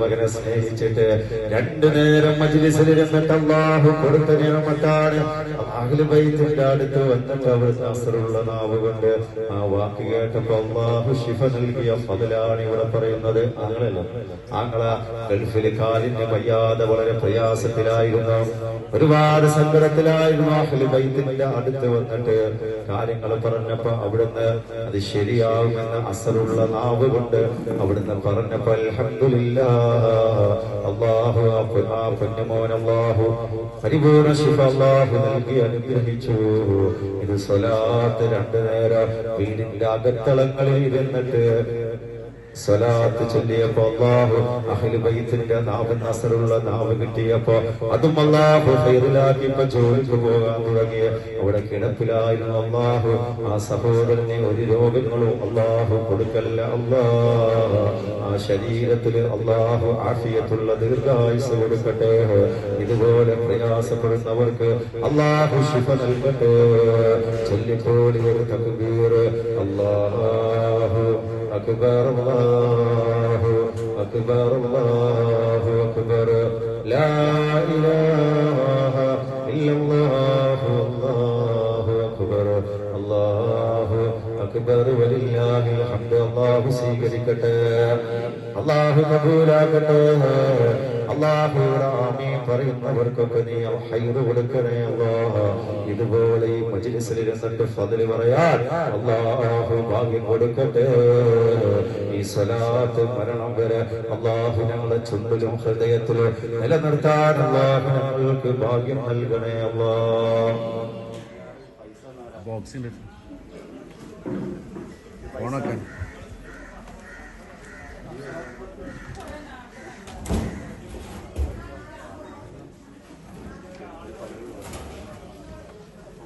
മകനെ സ്നേഹിച്ചിട്ട് രണ്ടു നേരം മജിലിസിലിരുന്നിട്ട് അള്ളാഹു കൊടുത്ത നിയമത്താണ്. അഖില ബൈത്തിന്റെ അടുത്ത് വന്നിട്ട് അവിടുത്തെ അസറുള്ള നാവ് കൊണ്ട് ആ വാക്ക് കേട്ടപ്പോ അള്ളാഹു ശിഫ നൽകിയ ഫതിലാണ് ഇവിടെ പറയുന്നത്. ആങ്ങളല്ല ആങ്ങള ഗൾഫിൽ കാലിന് വയ്യാതെ വളരെ പ്രയാസത്തിലായിരുന്നു. ഒരുപാട് സങ്കടത്തിലായിരുന്നു അഖില ബൈത്തിന്റെ അടുത്ത് വന്നിട്ട് കാര്യങ്ങൾ പറഞ്ഞപ്പോ അവിടുന്ന് അത് ശരിയാവുമെന്ന് അസറുള്ള നാവ് കൊണ്ട് അവിടുന്ന് പറഞ്ഞപ്പോ അൽഹംദുലില്ലാ അള്ളാഹു ആ പൊന്നുമോൻ അള്ളാഹു പരിപൂർണ ശുഭ അള്ളാഹു നൽകി അനുഗ്രഹിച്ചു. ഇത് സ്വലാത്ത് രണ്ടു നേരം വീടിന്റെ അകത്തളങ്ങളിൽ ഇരുന്നിട്ട് സ്വലാത്ത് ചൊല്ലിയപ്പോ അള്ളാഹു അഹ്ലു ബൈത്തിന്റെ നാവ് നസറുള്ള നാവ് കിട്ടിയപ്പോ അതും അള്ളാഹു ഹൈറിലാക്കി ഇപ്പൊ ജോലിക്ക് പോകാൻ തുടങ്ങിയ അവിടെ കിടപ്പിലായിരുന്നു അള്ളാഹു. ആ സഹോദരനെ ഒരു രോഗങ്ങളും അള്ളാഹു കൊടുക്കല്ല അള്ളാഹ് ശരീരത്തിൽ അള്ളാഹു ആഫിയത്തുള്ള ദീർഘായുസ് കൊടുക്കട്ടെ. ഇതുപോലെ പ്രയാസപ്പെടുന്നവർക്ക് അള്ളാഹു ശിഫ നൽകട്ടെ. ചൊല്ലിപ്പോളി ഒരു തക്ബീർ. അള്ളാഹു അക്ബർ അള്ളാഹു അക്ബർ അക്ബർ. ലാ അക്ബർ വലില്ലാഹി ഹംദ അല്ലാഹു സ്വീകരിക്കട്ടെ. അല്ലാഹു ആമീൻ പറയുന്നവർക്കൊക്കെ നീ ഹൈറ് കൊടുക്കണേ അല്ലാഹ് ഇതുപോലെ ഈ മജ്ലിസിൽ ഇരുന്നിട്ട് ഫضل അല്ലാഹു ഭാഗ്യം കൊടുക്കട്ടെ. ഈ സ്വലാത്ത് മരണം വരെ അല്ലാഹു ഞങ്ങളുടെ ചുണ്ടിലും ഹൃദയത്തിലും നിലനിർത്താൻ അല്ലാഹു ഞങ്ങൾക്ക് ഭാഗ്യം നൽകണേ അല്ലാഹ് ബോക്സിന്റെ ഓണൊക്കെ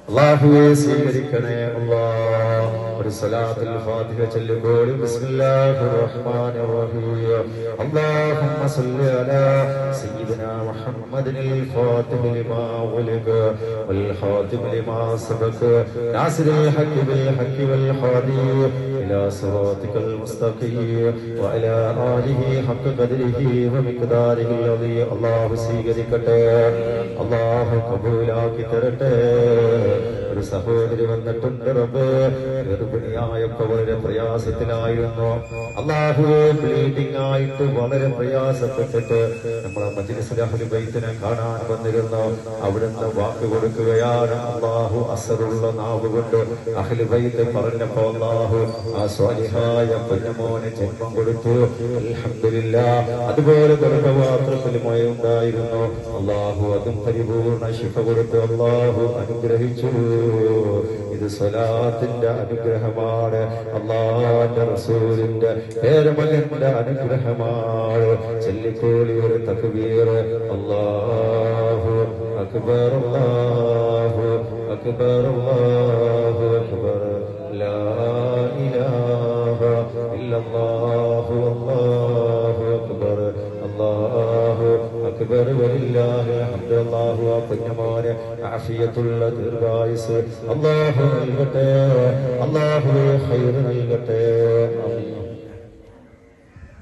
അള്ളാഹുവെ സ്വീകരിക്കണേ അല്ലാഹ് ഒരു സലാത്തിൽ ഫാത്തിഹ ചൊല്ലുമ്പോൾ ബിസ്മില്ലാഹിർ റഹ്മാനിർ റഹീം. അല്ലാഹുമ്മ സല്ലി അലാ സയ്യിദിനാ മുഹമ്മദിനിൽ ഫാത്തിഹ ലിമാ ഉലിക വൽ ഖാതിമ ലിമാ സബക നാസിറിൽ ഹഖ് ബിൽ ഹഖ് വൽ ഹാദി ഇലാ സിറാത്തിക്കൽ മുസ്തഖീം വഅലാ ആലിഹി ഹഖ് ഖദ്രിഹി വമിഖ്ദാരിഹി അലീ അല്ലാഹു സ്വീകരിക്കട്ടെ. അല്ലാഹു കബൂലാക്കി തരട്ടെ. ഒരു സഹോദരി വന്നിട്ടുണ്ട് റബ്ബേ. ഗർഭിണിയായപ്പോ വളരെ പ്രയാസത്തിലായിരുന്നു. അള്ളാഹുവെ ബ്ലീഡിംഗ് ആയിട്ട് വളരെ പ്രയാസപ്പെട്ടിട്ട് നമ്മളെ മജിലിസ്ലാഹുലി ബൈത്തിനെ കാണാൻ വന്നിരുന്നു. അവിടുന്ന് വാക്ക് കൊടുക്കുകയാണ് അള്ളാഹു അസറുള്ള നാവ് കൊണ്ട്. അഹ്ലു ബൈത്ത് പറഞ്ഞപ്പോ അള്ളാഹു ആ സ്വാലിഹായ പൊന്നുമോന് ജന്മം കൊടുത്തു. അൽഹംദുലില്ലാ അതുപോലെ ഗർഭപാത്രത്തിൽ ഉണ്ടായിരുന്നു അള്ളാഹു അതും പരിപൂർണ ശിഫ കൊടുത്തു അള്ളാഹു അനുഗ്രഹിച്ചു. ഇത് സ്വലാത്തിന്റെ അനുഗ്രഹമാണ്. അള്ളാന്റെ റസൂലിന്റെ പേരമകന്റെ അനുഗ്രഹമാണ്. ചെല്ലിക്കോളി ഒരു തക്ബീർ. അള്ളാഹു അക്ബർ അള്ളാഹു അക്ബർ അള്ളാഹു അക്ബർ. ലാ ഇലാഹ ഇല്ലല്ലാഹു അല്ലാഹു അക്ബർ. അല്ലാഹു അക്ബർ വലില്ലാഹി അല്ലാഹു ആ കുഞ്ഞുമോനെ ആഫിയത്തുള്ള ദീർഘായുസ്. അല്ലാഹു നൽകട്ടെ. അള്ളാഹു ഹൈർ നൽകട്ടെ.